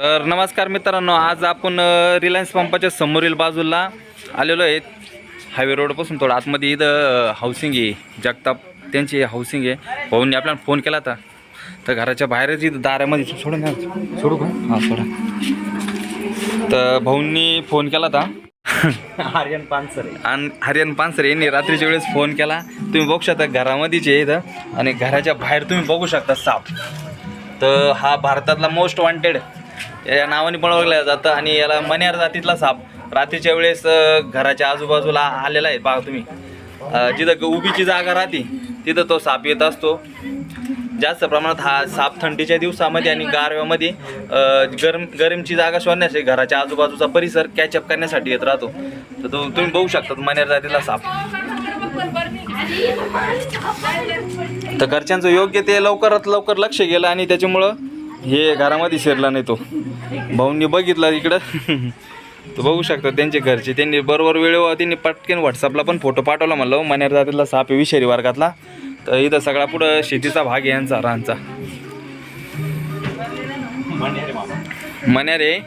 तर नमस्कार मित्रांनो आज आपण रिलायन्स पंपाच्या समोरील बाजूला आलेलो आहेत हायवे रोडपासून थोडं आतमध्ये इथं हाऊसिंग आहे. जगताप त्यांची हाऊसिंग आहे. भाऊंनी आपल्याला फोन केला होता. तर घराच्या बाहेरच इथं दारामध्ये सोडून द्या. सोडू का? हां सोडा. तर भाऊंनी फोन केला होता. आर्यन पानसरे. आणि हरियाण पानसर यांनी रात्रीच्या वेळेस फोन केला. तुम्ही बघू शकता घरामध्येच आहे इथं. आणि घराच्या बाहेर तुम्ही बघू शकता साप. तर हा भारतातला मोस्ट वॉन्टेड या नावाने पण ओळखलं जातं आणि याला मन्यार जातीतला साप रात्रीच्या वेळेस घराच्या आजूबाजूला आलेला आहे. बघा तुम्ही. जिथं उभीची जागा राहते तिथं तो साप येत असतो. जास्त प्रमाणात हा साप थंडीच्या दिवसामध्ये आणि गारव्यामध्ये गरम गरमची जागा शोधण्यासाठी घराच्या आजूबाजूचा परिसर कॅचअप करण्यासाठी येत राहतो. तर तो तुम्ही बघू शकता मनेर जातीला साप. तर घरच्यांचं योग्य ते लवकरात लवकर लक्ष गेलं आणि त्याच्यामुळं हे घरामध्ये शिरला नाही तो. भाऊंनी बघितला इकडं. तो बघू शकता त्यांचे घरचे. त्यांनी बरोबर वेळेवर त्यांनी पटकन व्हॉट्सअपला पण फोटो पाठवला म्हणलं. हो, मनेर जातीतला साप आहे विषारी वर्गातला. तर इथं सगळा पुढं शेतीचा भाग आहे यांचा रानचा. मन्यारे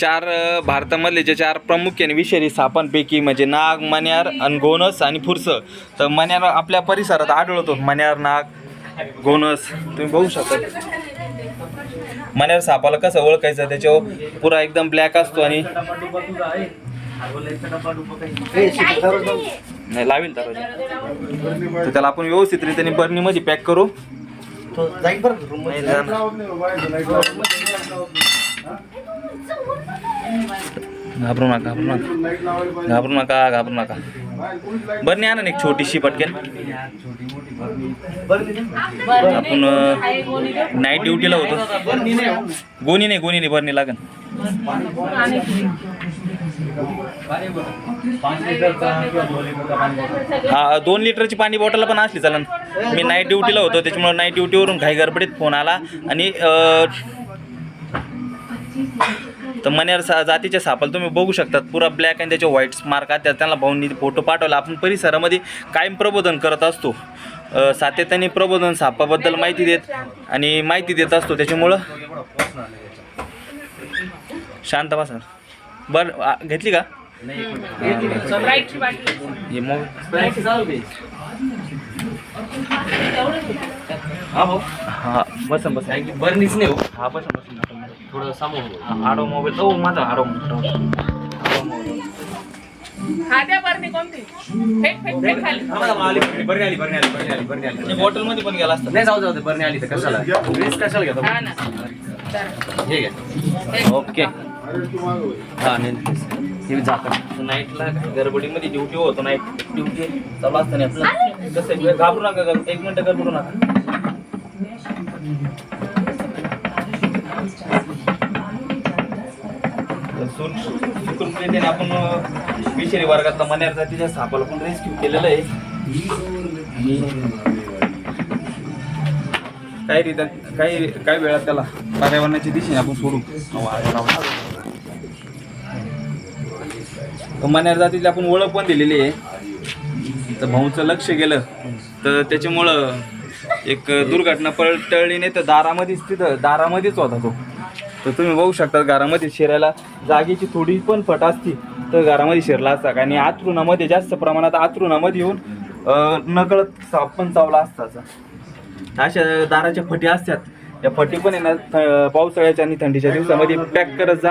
चार भारतामधले जे चार प्रामुख्याने विषारी सापांपैकी म्हणजे नाग मन्यार आणि गोनस आणि फुरस. तर मन्यार आपल्या परिसरात आढळतो. मन्यार नाग गोनस. तुम्ही बघू शकता. मण्यार सापाला कसं ओळखायचं? त्याच्यावर पुरा एकदम ब्लॅक असतो आणि नाही. लावेल तर त्याला आपण व्यवस्थित रीतीने बर्नीमध्ये पॅक करू. घाबरू नका घाबरू नका. घाबरू नका घाबरू नका. बरं नाही आणा ना एक छोटीशी पटकन. आपण नाईट ड्युटीला होतो. गोणी नाही गोणी नाही बरणी लागन. हा दोन लिटरची पाणी बॉटल पण असली चालन मी नाईट ड्युटीला होतो त्याच्यामुळे नाईट ड्युटीवरून घाई गडबडीत फोन आला. आणि तर मण्यार सा जातीच्या सापाला तुम्ही बघू शकतात. पुरा ब्लॅक आणि त्याचे व्हाईट मार्क आहेत. त्यांना भाऊंनी फोटो पाठवला. आपण परिसरामध्ये कायम प्रबोधन करत असतो. सातत्याने प्रबोधन सापाबद्दल माहिती देत आणि माहिती देत असतो. त्याच्यामुळं शांत बसा. बरं घेतली का? हे मग. हा हां बसन बसन बर्नीच नाही हो. हा बसन बसन थोडं समोर हा, आडो मोबाईल. ओ माझा आडो मोबाईल हा बॉटलमध्ये पण गेला असता. नाही जाऊ जाऊ बरणी आली तर कशाला? रिस्क कशाला घेतो? हा. हे घ्या. ओके. हा नाही हे नाईटला गडबडीमध्ये ड्युटी होतो नाईट ड्युटी चालू असताना आपलं. कसं घाबरू नका एक मिनिट घाबरू नका. सुखरूपरीतीने आपण विषारी वर्गातला मन्यार जातीच्या सापाला पण रेस्क्यू केलेलं आहे. काही रित्या काही काही वेळात त्याला पर्यावरणाच्या दिशेने आपण सोडू. तर मन्यार जातीची आपण ओळख पण दिलेली आहे. तर भाऊचं लक्ष गेलं तर त्याच्यामुळं एक दुर्घटना पळटळली नाही तर दारामध्येच तिथं दारामध्येच होता तो. तर तुम्ही बघू शकता घरामध्ये शिरायला जागेची थोडी पण फट असती तर घरामध्ये शिरला असता. आणि आतरुणामध्ये जास्त प्रमाणात आतरुणामध्ये येऊन नकळत साप पण चावला असताचा. अशा दाराच्या फटी असतात. त्या फटी पण येणार थ- पावसाळ्याच्या आणि थंडीच्या दिवसामध्ये पॅक करत जा.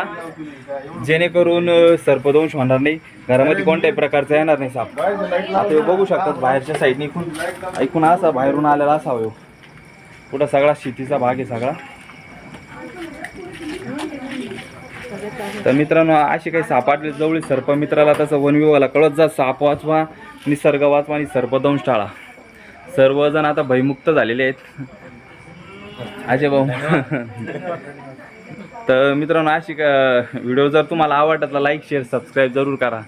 जेणेकरून सर्पदंश होणार नाही. घरामध्ये कोणत्याही प्रकारचा येणार नाही साप. आता बघू शकतात बाहेरच्या साईडने इकून. ऐकून असा बाहेरून आलेला असावा ह्यो. कुठं सगळा शेतीचा भाग आहे सगळा. तर मित्रांनो अशी काही सापाटले जवळी सर्प मित्राला तसं वन कळत जा साप वाचवा निसर्ग वाचवा आणि सर्पदंश टाळा. सर्वजण आता भयमुक्त झालेले आहेत. अजय भाऊ. तर मित्रांनो अशी का व्हिडिओ जर तुम्हाला आवडला तर लाईक शेअर सबस्क्राईब जरूर करा.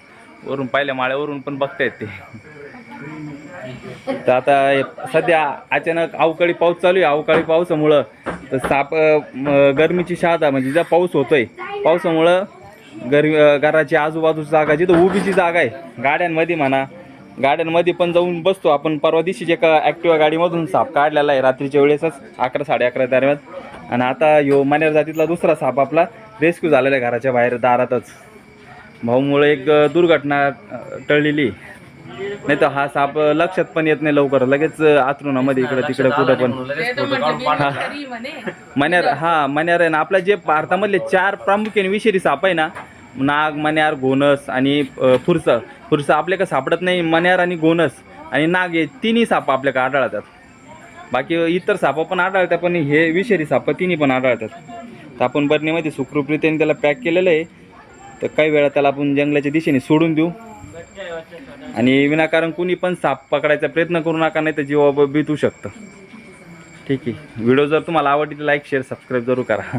वरून पहिल्या माळ्यावरून पण बघता येते तर आता सध्या अचानक अवकाळी पाऊस चालू आहे. अवकाळी पावसामुळं तर साप गरमीची शादा म्हणजे ज्या पाऊस होतोय पावसामुळं घर घराची आजूबाजूची जागा जिथं उभीची जागा आहे गाड्यांमध्ये म्हणा गाड्यांमध्ये पण जाऊन बसतो आपण. परवा दिवशीच एका ॲक्टिवा गाडीमधून साप काढलेला आहे रात्रीच्या वेळेसच अकरा साडे अकरा दरम्यान. आणि आता ह्यो मनेर जातीतला दुसरा साप आपला रेस्क्यू झालेला आहे घराच्या बाहेर दारातच. भाऊमुळे एक दुर्घटना टळलेली नाही तर हा साप लक्षात पण येत नाही लवकर. लगेच अ, इकडं तिकडं कुठं पण. मन्यार हा मन्यार आहे ना आपल्या जे भारतामधले चार प्रामुख्याने विषारी साप आहे ना नाग मन्यार गोनस आणि फुरसं. फुरसं आपल्या आपल्याकडे सापडत नाही मन्यार आणि गोनस आणि नाग हे तिन्ही साप आपल्याकडे आढळतात. बाकी इतर साप पण आढळतात पण हे विषारी साप तिन्ही पण आढळतात. तर आपण बरणीमध्ये सुखरूपरीतीने त्याला पॅक केलेलं आहे. तर काही वेळा त्याला आपण जंगलाच्या दिशेने सोडून देऊ. आणि विनाकारण कुणी पण साप पकडायचा प्रयत्न करू नका नाही तर जीवा बितू शकतं. ठीक आहे. व्हिडिओ जर तुम्हाला आवडली लाईक शेअर सबस्क्राईब जरूर करा.